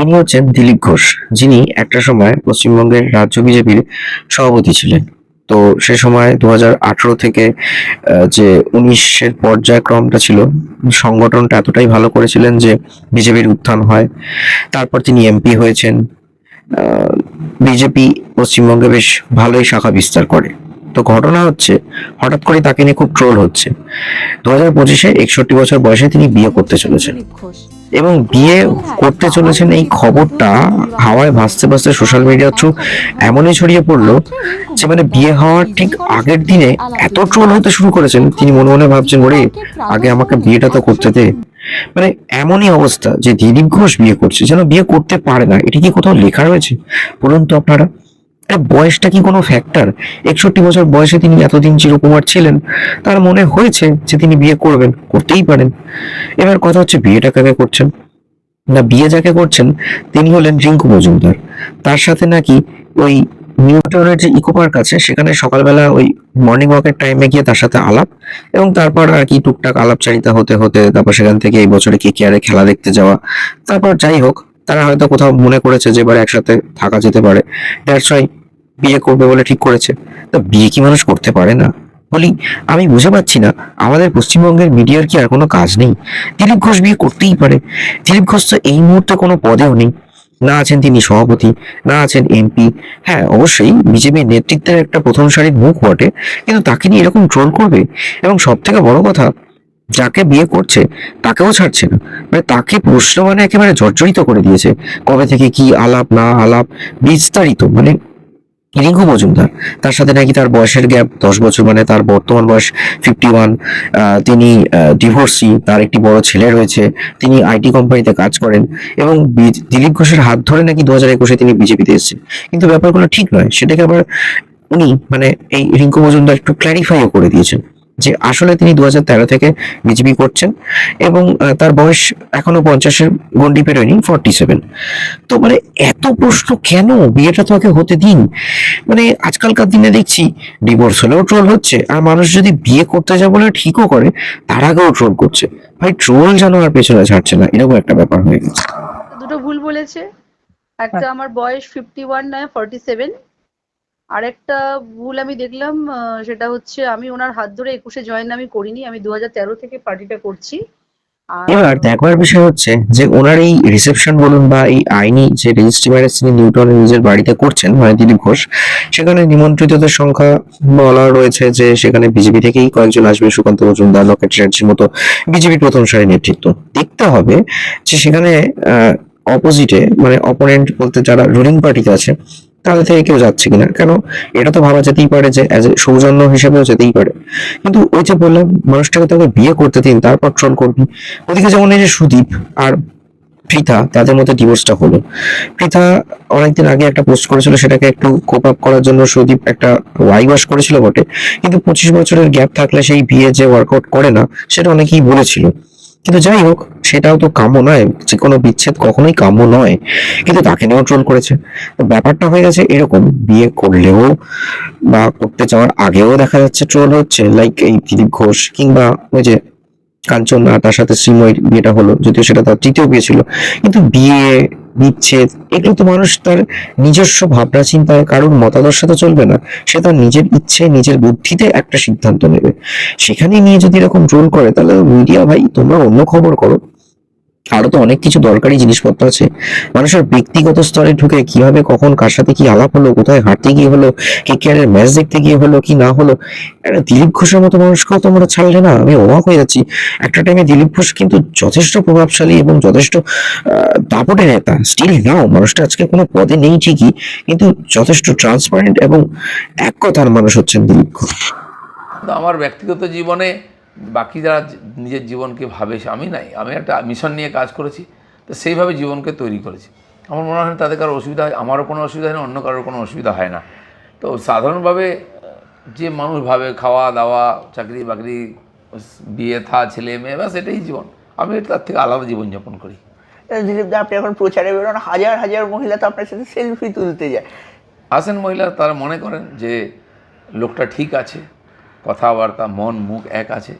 ইনি হচ্ছেন দিলীপ ঘোষ, যিনি একটা সময় পশ্চিমবঙ্গের রাজ্য বিজেপির সভাপতি ছিলেন। তো সে সময় দু থেকে যে উনিশের পর্যায়ক্রমটা ছিল, সংগঠনটা এতটাই ভালো করেছিলেন যে বিজেপির উত্থান হয়। তারপর তিনি এমপি হয়েছেন। বিজেপি পশ্চিমবঙ্গে বেশ ভালোই শাখা বিস্তার করে। তো ঘটনা হচ্ছে, হঠাৎ করে তাকে নিয়ে খুব ট্রোল হচ্ছে। দু হাজার পঁচিশে একষট্টি বছর বয়সে তিনি বিয়ে করতে চলেছেন। এবং বিয়ে করতে চলেছেন এই খবরটা হাওয়ায় ভাসতে ভাসতে সোশ্যাল মিডিয়ার থ্রু এমনই ছড়িয়ে পড়ল যে মানে বিয়ে হওয়ার ঠিক আগের দিনে এত ট্রোল হতে শুরু করেছেন, তিনি মনে মনে ভাবছেন, ওরে, আগে আমাকে বিয়েটা তো করতে দে। মানে এমনই অবস্থা যে দিলীপ ঘোষ বিয়ে করছে, যেন বিয়ে করতে পারে না। এটি কি কোথাও লেখা রয়েছে? বলুন তো আপনারা। আরে বয়সটা কি কোনো ফ্যাক্টর একষট্টি বছর বয়সে তিনি এতদিন চিরকুমার ছিলেন। তার মনে হয়েছে যে তিনি বিয়ে করবেন, করতেই পারেন। এবার কথা হচ্ছে বিয়েটা কাকে করছেন? না, বিয়ে যাকে করছেন, তিনি হলেন রিঙ্কু মজুমদার। তার সাথে নাকি ওই নিউটনের যে ইকো পার্ক আছে, সেখানে সকালবেলা ওই মর্নিং ওয়াকের টাইমে গিয়ে তার সাথে আলাপ এবং তারপর আর কি টুকটাক আলাপচারিতা হতে হতে তারপর সেখান থেকে এই বছরে কে কেয়ারে খেলা দেখতে যাওয়া। তারপর যাই হোক, তারা হয়তো কোথাও মনে করেছে যে এবার একসাথে থাকা যেতে পারে। দ্যাটস ওয়াই বিয়ে করবে বলে ঠিক করেছে। তা বিয়ে কি মানুষ করতে পারে না? বলি, আমি বুঝে পাচ্ছি না। আমাদের পশ্চিমবঙ্গের মিডিয়ার কি আর কোনো কাজ নেই? দিলীপ ঘোষ বিয়ে করতেই পারে। দিলীপ ঘোষ তো এই মুহূর্তে কোনো পদেও নেই। না আছেন তিনি সভাপতি, না আছেন এমপি। হ্যাঁ অবশ্যই বিজেপির নেতৃত্বের একটা প্রথম সারির মুখ বটে, কিন্তু তাকে নিয়ে এরকম ট্রোল করবে? এবং সব থেকে বড় কথা, যাকে বিয়ে করছে, তাকেও ছাড়ছে না। মানে তাকে প্রশ্ন মানে একেবারে জর্জরিত করে দিয়েছে। কবে থেকে কি আলাপ, না আলাপ, বিস্তারিত মানে রিঙ্কু মজুমদার। তার সাথে নাকি তার বয়সের গ্যাপ, দশ বছর মানে তার বর্তমান বয়স ফিফটি ওয়ান তিনি ডিভোর্সি তার একটি বড় ছেলে রয়েছে, তিনি আইটি কোম্পানিতে কাজ করেন এবং দিলীপ ঘোষের হাত ধরে নাকি দু হাজার একুশে তিনি বিজেপিতে এসেছেন। কিন্তু ব্যাপারগুলো ঠিক নয়, সেটাকে আবার উনি মানে এই রিঙ্কু মজুমদার একটু ক্ল্যারিফাইও করে দিয়েছেন। যে আসলে তিনি দু থেকে বিজেপি করছেন এবং তার বয়স এখনও পঞ্চাশের গন্ডি পেরোয়নি ফর্টি সেভেন তো মানে এত প্রশ্ন কেন? বিয়েটা তো আগে হতে দিন। মানে আজকালকার দিনে দেখছি ডিভোর্স হলেও ট্রোল হচ্ছে আর মানুষ যদি বিয়ে করতে যায় বলে ঠিকও করে তার আগেও ট্রোল করছে। ভাই ট্রোল যেন আর পেছনে ছাড়ছে না এরকম একটা ব্যাপার হয়ে গেছে। দুটো ভুল বলেছে। একটা আমার বয়স ফিফটি ওয়ান নয় ফর্টি সেভেন আরেকটা ভুল আমি দেখলাম সেটা হচ্ছে আমি ওনার হাত ধরে একুশে জয়েন আমি করিনি, আমি দু থেকে পার্টিটা করছি। এবার দেখবার বিষয় হচ্ছে যে ওনার এই রিসেপশন বলুন বা এই আইনি যে রেজিস্ট্রি ম্যারেজ তিনি নিউটনের নিজের বাড়িতে করছেন মানে দিলীপ ঘোষ, সেখানে নিমন্ত্রিতদের সংখ্যা বলা রয়েছে যে সেখানে বিজেপি থেকেই কয়েকজন আসবে, সুকান্ত মজুমদার, লকেট চ্যাটার্জির মতো বিজেপির প্রথম সারি নেতৃত্ব। দেখতে হবে যে সেখানে অপোজিটে মানে অপোনেন্ট বলতে যারা রুলিং পার্টিতে আছে তাদের থেকে কেউ যাচ্ছে কিনা? কেন? এটা তো ভাবা যেতেই পারে যে অ্যাজ এ সৌজন্য হিসেবেও যেতেই পারে। কিন্তু ওই যে বললাম, মানুষটাকে তোকে বিয়ে করতে দিন, তারপর ট্রল করবি। ওদিকে যেমন এই যে সুদীপ আর পৃথা তাদের মধ্যে ডিভোর্সটা হলো। পৃথা অনেকদিন আগে একটা পোস্ট করেছিল, সেটাকে একটু কোপ আপ করার জন্য সুদীপ একটা ওয়াই ওয়াশ করেছিল বটে। কিন্তু পঁচিশ বছরের গ্যাপ থাকলে সেই বিয়ে যে ওয়ার্কআউট করে না, সেটা অনেকেই বলেছিল। কিন্তু যাই হোক, সেটাও তো কাম্য নয়। যে কোনো বিচ্ছেদ কখনোই কাম্য নয়। কিন্তু তাকে নিয়েও ট্রোল করেছে। তো ব্যাপারটা হয়ে গেছে এরকম। বিয়ে করলেও বা করতে যাওয়ার আগেও দেখা যাচ্ছে ট্রোল হচ্ছে লাইক এই দিলীপ ঘোষ কিংবা ওই যে কাঞ্চন আর তার সাথে শ্রীময়ের বিয়েটা হলো, যদিও সেটা তার তৃতীয় বিয়ে ছিল। কিন্তু বিয়ে, বিচ্ছেদ, এগুলো তো মানুষ তার নিজস্ব ভাবনা চিন্তায় কারোর মতাদর্শে তো চলবে না। সে তার নিজের ইচ্ছে, নিজের বুদ্ধিতে একটা সিদ্ধান্ত নেবে। সেখানে নিয়ে যদি এরকম ট্রোল করে, তাহলে মিডিয়া ভাই, তোমরা অন্য খবর করো। আরও তো অনেক কিছু দরকারি জিনিসপত্র আছে। মানুষের ব্যক্তিগত স্তরে ঢুকে কীভাবে কখন কার সাথে কি আলাপ হলো কোথায় হাঁটতে গিয়ে হলো কে কেয়ারের ম্যাচ দেখতে গিয়ে হলো কি না হলো দিলীপ ঘোষের মতো মানুষকেও তোমরা ছাড়লে না আমি অবাক হয়ে যাচ্ছি। একটা টাইমে দিলীপ ঘোষ কিন্তু যথেষ্ট প্রভাবশালী এবং যথেষ্ট আহ, দাপটের নেতা। স্টিল নাও মানুষটা আজকে কোনো পদে নেই ঠিকই কিন্তু যথেষ্ট ট্রান্সপারেন্ট এবং এক কথার মানুষ হচ্ছেন দিলীপ ঘোষ। আমার ব্যক্তিগত জীবনে বাকি যারা নিজের জীবনকে ভাবে আমি নাই। আমি একটা মিশন নিয়ে কাজ করেছি তো সেইভাবে জীবনকে তৈরি করেছি। আমার মনে হয় তাদের কারও অসুবিধা হয় আমারও কোনো অসুবিধা হয় না অন্য কারোর কোনো অসুবিধা হয় না। তো সাধারণভাবে যে মানুষ ভাবে খাওয়া দাওয়া চাকরি বাকরি বিয়ে থা ছেলে মেয়ে ব্যাস এটাই জীবন। আমি তার থেকে আলাদা জীবনযাপন করি। আপনি এখন প্রচারে বেরোন হাজার হাজার মহিলা তো আপনার সাথে সেলফি তুলতে যায়। আসেন মহিলা তারা মনে করেন যে লোকটা ঠিক আছে কথাবার্তা মন মুখ এক আছে।